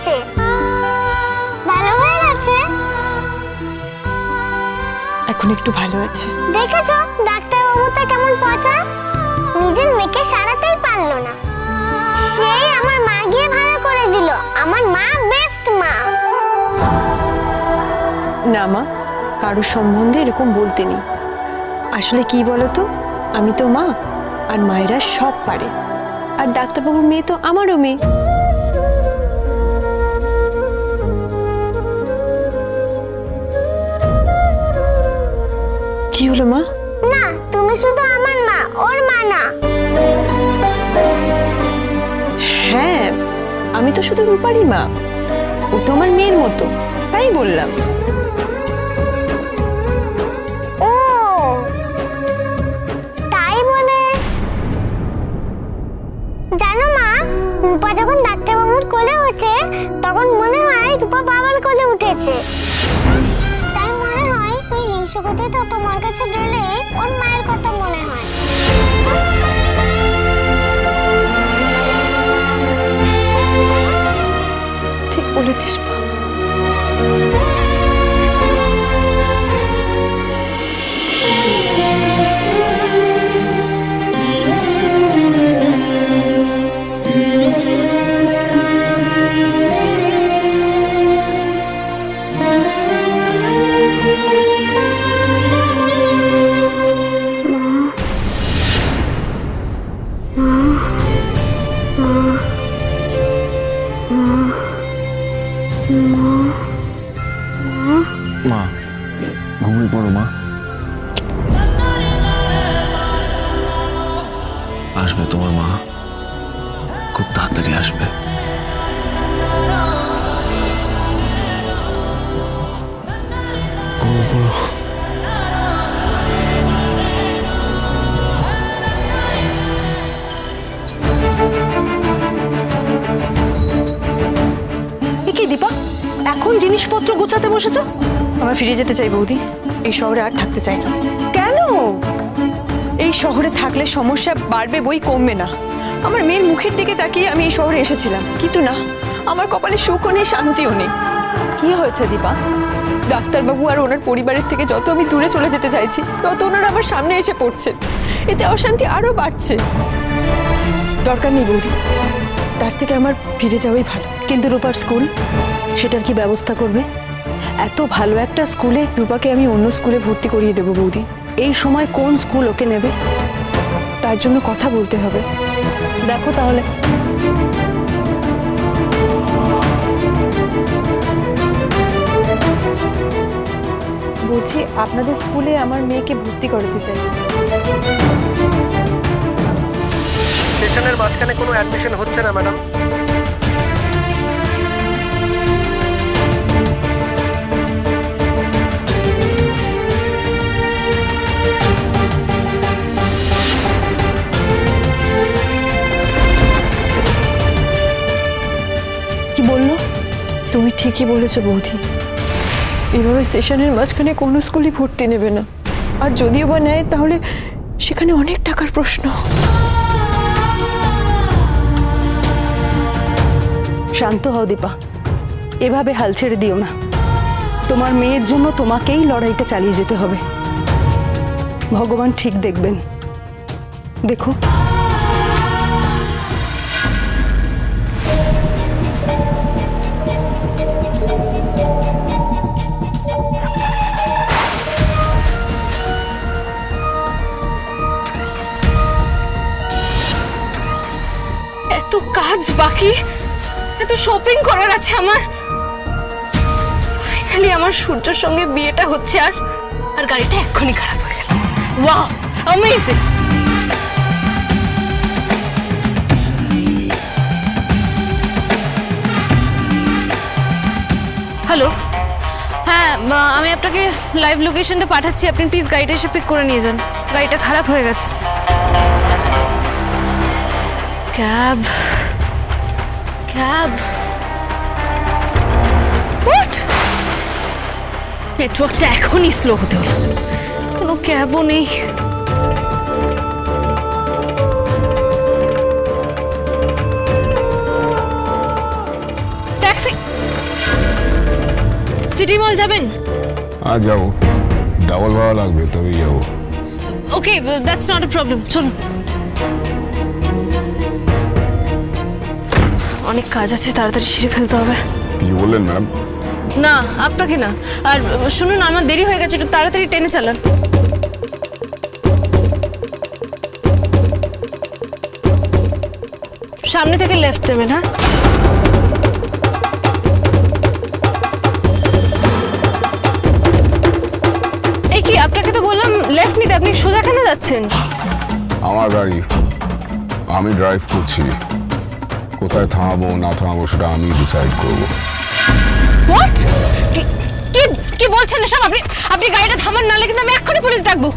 হয়েছে ভালো হয়ে গেছে? এখন একটু ভালো আছে। দেখেছ ডাক্তার বাবুটা কেমন পচা? নিজের মেয়েকে সারাতেই পারল না। সেই আমার মা গিয়ে ভালো করে দিল। আমার মা বেস্ট মা। না মা কারোর সম্বন্ধে এরকম বলতে নেই। আসলে কি বলতো আমি তো মা আর মায়েরা সব পারে। আর ডাক্তারবাবুর মেয়ে তো আমারও মেয়ে। কি হলো মা? না তুমি শুধু আমার মা ওর মা না। হ্যাঁ আমি তো শুধু রূপারই মা। ও তো আমার মেয়ের মতো তাই বললাম। ও তাই বলে? জানো মা রূপা যখন ডাক্তারবাবুর কোলে ওঠে তখন মনে হয় রূপা বাবার কোলে উঠেছে। ওই তো তোমার কাছে গেলে ওর মায়ের কথা মনে হয়। ঠিক বলেছিস মা। মা ঘুমিয়ে পড়ো মা। আসবে তোমার মা। খুব তাড়াতাড়ি আসবে। ঘুমিয়ে পড়ো। বসেছো? আমার ফিরে যেতে চাই বৌদি। এই শহরে আর থাকতে চাই না। কেন? এই শহরে থাকলে সমস্যা বাড়বে বই কমবে না। আমার মেয়ের মুখের দিকে তাকিয়ে আমি এই শহরে এসেছিলাম। কিন্তু না আমার কপালে সুখও নেই শান্তিও নেই। কি হয়েছে দীপা? ডাক্তারবাবু আর ওনার পরিবারের থেকে যত আমি দূরে চলে যেতে চাইছি তত ওনারা আমার সামনে এসে পড়ছে। এতে অশান্তি আরও বাড়ছে। দরকার নেই বৌদি। তার থেকে আমার ফিরে যাওয়াই ভালো। কিন্তু রূপার স্কুল সেটার কি ব্যবস্থা করবে? এত ভালো একটা স্কুলে রূপাকে আমি অন্য স্কুলে ভর্তি করিয়ে দেবো বৌদি। এই সময় কোন স্কুল ওকে নেবে? তার জন্য কথা বলতে হবে। দেখো তাহলে। বলছি, আপনাদের স্কুলে আমার মেয়েকে ভর্তি করাতে চাই। সেশনের মাঝখানে কোনো অ্যাডমিশন হচ্ছে না, ম্যাডাম। ঠিকই বলেছ বৌদি। এভাবে সেশনের মাঝখানে কোনো স্কুলই ভর্তি নেবে না। আর যদিও বা নেয়, তাহলে সেখানে অনেক টাকার প্রশ্ন। শান্ত হও দীপা। এভাবে হাল ছেড়ে দিও না। তোমার মেয়ের জন্য তোমাকেই লড়াইটা চালিয়ে যেতে হবে। ভগবান ঠিক দেখবেন। দেখো। শপিং করার আছে আমার। ফাইনালি আমার সূর্যর সঙ্গে বিয়েটা হচ্ছে আর আর গাড়িটা এক্ষুনি খারাপ হয়ে গেল। ওয়াও অ্যামেজিং হ্যালো হ্যাঁ আমি আপনাকে লাইভ লোকেশনটা পাঠাচ্ছি। আপনি প্লিজ গাড়িটা এসে পিক করে নিয়ে যান। গাড়িটা খারাপ হয়ে গেছে। ক্যাব ক্যাব নেটওয়ার্কটা এখনই স্লো হতে হলো। কোনো ক্যাবও নেই। ট্যাক্সি সিটি মল যাবেন? আজ যাব। ডাবল ভাড়া লাগবে তবেই যাব। Okay that's not a problem চলুন। অনেক কাজ আছে তাড়াতাড়ি সেরে ফেলতে হবে। কিছু বললেন ম্যাডাম না, আপনাকে না। আর শুনুন, আমার দেরি হয়ে গেছে, একটু তাড়াতাড়ি টেনে চালান। সামনে থেকে লেফট নেবেন হ্যাঁ? এই কি, আপনাকে তো বললাম লেফট নিতে, আপনি সোজা কেন যাচ্ছেন? আমার গাড়ি। আমি ড্রাইভ করছি। কোথায় থামাবো, না থামাবো, সেটা আমি ডিসাইড করব। হোয়াট কি, কি- বলছেন এসব? আপনি আপনি গাড়িটা থামান নালে কিন্তু আমি এক্ষুনি পুলিশ ডাকবো।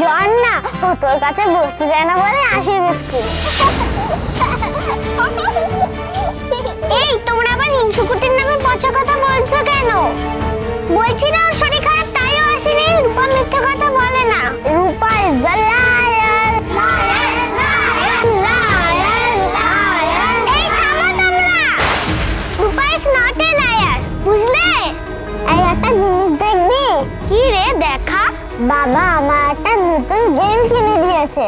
জ্বর না, ও তোর কাছে বসতে চায় না বলে আসেনি স্কুলে এই, তোমরা আবার হিংসুকুটির নামে পচা কথা বলছো কেন? বলছি না, ওর শরীর খারাপ, তাইও আসেনি রূপা মিথ্যে কথা বলে না। Rupa is the liar Rupa is not a liar বুঝলে? এই একটা জিনিস দেখবি? কি রে, দেখা? বাবা গেম কিনে দিয়েছে।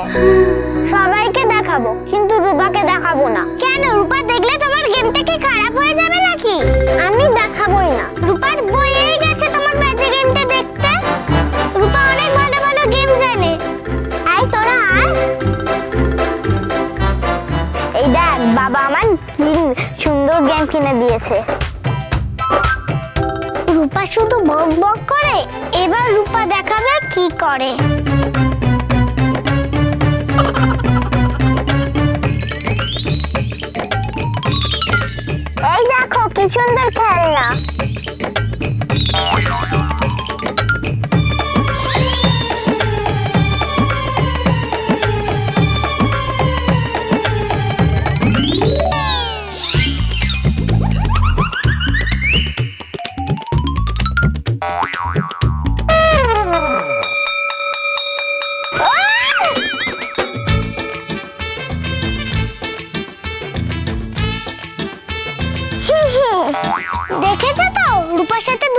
সবাইকে দেখাবো, কিন্তু রূপাকে দেখাবো না। কেন? রূপা দেখলে তোমার গেমটা কি খারাপ হয়ে যাবে নাকি? আমি দেখাবোই না। রূপার বইয়েই গেছে তোমার বাজে গেমটা দেখতে। রূপা অনেক ভালো ভালো গেম জানে। এই তোরা আয়। এই দেখ, বাবা আমার সুন্দর গেম কিনে দিয়েছে। রূপা শুধু বক বক করে, এবার রূপা দেখাবে কি করে। সুন্দর খেলনা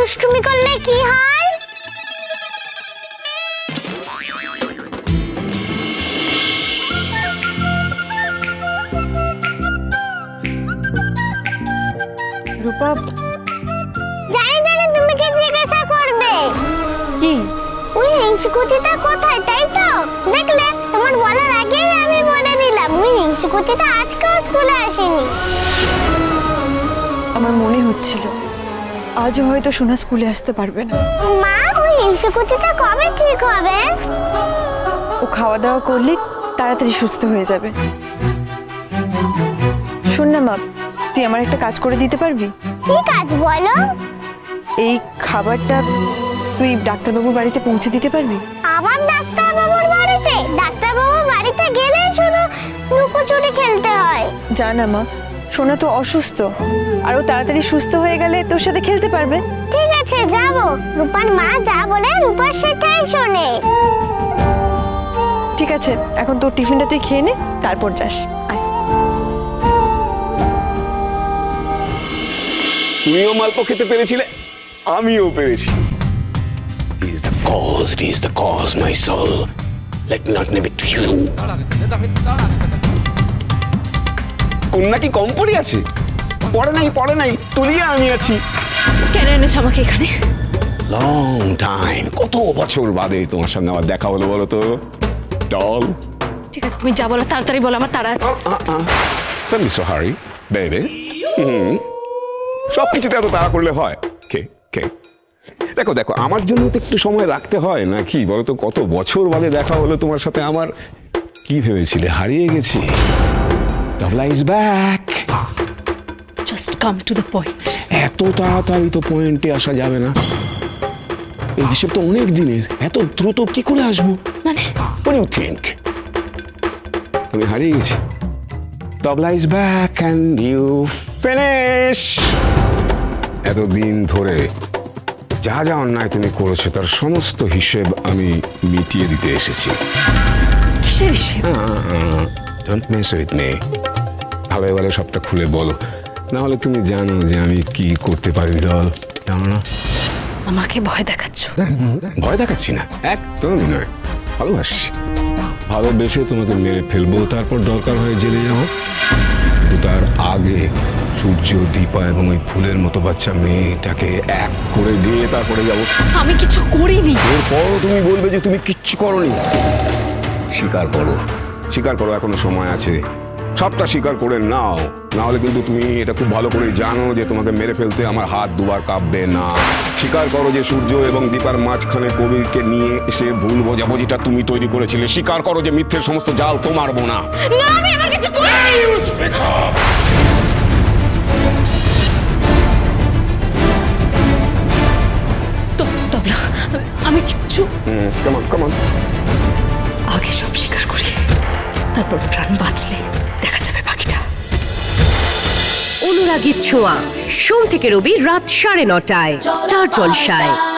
দুষ্টুমি করলে কি হয়? রূপা। জানি জানি তুমি কি জিজ্ঞাসা করবে। কি? ওই হিংসুকুতিটা কোথায়? তাই তো। দেখলে তোমার বলার আগেই আমি বলে দিলাম ওই হিংসুকুতিটা আজকেও স্কুলে আসেনি। আমার মনে হচ্ছিল আজও হয়তো সোনা স্কুলে আসতে পারবে না। মা ওই হিংসুকুতিটা কবে ঠিক হবে? ও খাওয়া দাওয়া করলে তাড়াতাড়ি সুস্থ হয়ে যাবে। শোন না মা তুই আমার একটা কাজ করে দিতে পারবি? কি কাজ বলো? এই খাবারটা তুই ডাক্তারবাবুর বাড়িতে পৌঁছে দিতে পারবি? আবার ডাক্তার বাবুর বাড়িতে? ডাক্তার বাবুর বাড়িতে গেলেই শুধু লুকোচুরি খেলতে হয়। জানা মা সোনা তো অসুস্থ আর ও তাড়াতাড়ি সুস্থ হয়ে গেলে তোর সাথে খেলতে পারবে ঠিক আছে যাব রূপার মা যা বলে রূপার সেটাই শোনে ঠিক আছে এখন তোর টিফিনটা তুই খেয়ে নে তারপর যাস আয় তুমিও মালপো খেতে পেরেছিলে আমিও পেরেছি is the cause, is the cause, my soul. Let not name it to you. কন্যা কি কম পড়ে আছে? পড়ে নাই পড়ে নাই তুলিয়ে আমি আছি। কেন এনেছো আমাকে এখানে? লং টাইম কত বছর বাদে তোমার সঙ্গে আমার দেখা হলো বলো তো? ডল ঠিক আছে তুমি যা বলো তাড়াতাড়ি বলো আমার তাড়া আছে। hurry, baby. হুম। সব কিছুতে এত তাড়া করলে হয়। কে কে দেখো দেখো আমার জন্য তো একটু সময় রাখতে হয় নাকি বলো তো কত বছর বাদে দেখা হলো তোমার সাথে? আমার কি ভেবেছিলে? হারিয়ে গেছি। Tabla is back just come to the point এত তাড়াতাড়ি তো পয়েন্টে আসা যাবে না। এই হিসেব তো অনেক দিনের। এত দ্রুত কি করে আসব? মানে? What do you think? আমি হারিয়ে গেছি। Tabla is back and you finish এতদিন ধরে যা যা অন্যায় তুমি করেছ তার সমস্ত হিসেব আমি মিটিয়ে দিতে এসেছি। কিসের হিসেব? ডোন্ট মেস উইথ মি ভালো ভালো সবটা খুলে বলো। না হলে তুমি জানো যে আমি কি করতে পারি ডল জানো না? আমাকে ভয় দেখাচ্ছ? ভয় দেখাচ্ছি না একদমই নয়। ভালোবাসি। ভালোবেসে তোমাকে মেরে ফেলব তারপর দরকার হয়ে জেলে যাব। কিন্তু তার আগে সূর্য দীপা এবং ওই ফুলের মতো বাচ্চা মেয়েটাকে এক করে দিয়ে তারপরে যাব। আমি কিছু করিনি। এরপরও তুমি বলবে যে তুমি কিচ্ছু করনি। স্বীকার করো। স্বীকার করো এখনও সময় আছে। সবটা স্বীকার করে নাও। নাহলে কিন্তু তুমি এটা খুব ভালো করে জানো যে তোমাকে মেরে ফেলতে আমার হাত দুবার কাঁপবে না। স্বীকার করো যে সূর্য এবং দীপার মাঝখানে কবিরকে নিয়ে এসে ভুল বোঝাবুঝিটা তুমি তৈরি করেছিলে। স্বীকার করো যে মিথ্যের সমস্ত জাল তোমার বোনা। না আমি আমার কিছু অনুরাগীর ছোঁয়া। সোম থেকে রবি রাত সাড়ে নটায়। স্টার জলসায়।